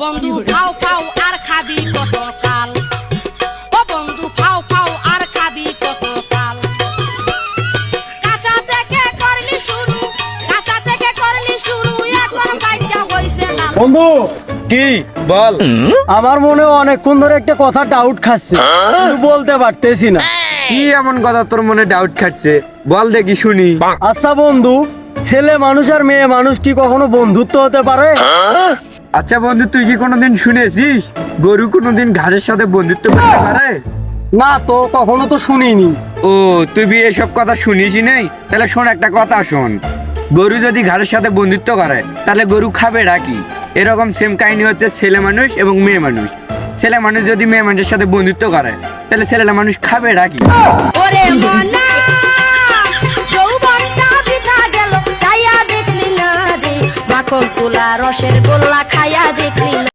বন্ধু ফাও ফাও আর খাবি কত কাল ও বন্ধু ফাও ফাও আর খাবি কত কাল কাঁচা থেকে করলি শুরু কাঁচা থেকে করলি শুরু এখন বাইকা হইছে না বন্ধু কি? বল। আমার মনে অনেকক্ষণ ধরে একটা কথা ডাউট খাচ্ছে কিন্তু বলতে পারতেছি না। কি এমন কথা তোর মনে ডাউট খাচ্ছে? বল দেখি শুনি। আচ্ছা বন্ধু ছেলে মানুষ আর মেয়ে মানুষ কি কখনো বন্ধুত্ব হতে পারে? আচ্ছা বন্ধু তুই কি কোনোদিন শুনেছিস? গরু কোনোদিন ঘাসের সাথে বন্ধুত্ব করতে পারে? না তো কখনো তো শুনিনি। ও তুই বি এসব কথা শুনিসই নাই? তাহলে শোন একটা কথা শোন। গরু যদি ঘাসের সাথে বন্ধুত্ব করে তাহলে গরু খাবে ডাকি এরকম সেম কাহিনী হচ্ছে ছেলে মানুষ এবং মেয়ে মানুষ। ছেলে মানুষ যদি মেয়ে মানুষের সাথে বন্ধুত্ব করে তাহলে ছেলেটা মানুষ খাবে ডাকি না রে তোলা রসের গোল্লা খাইয়া দেখলি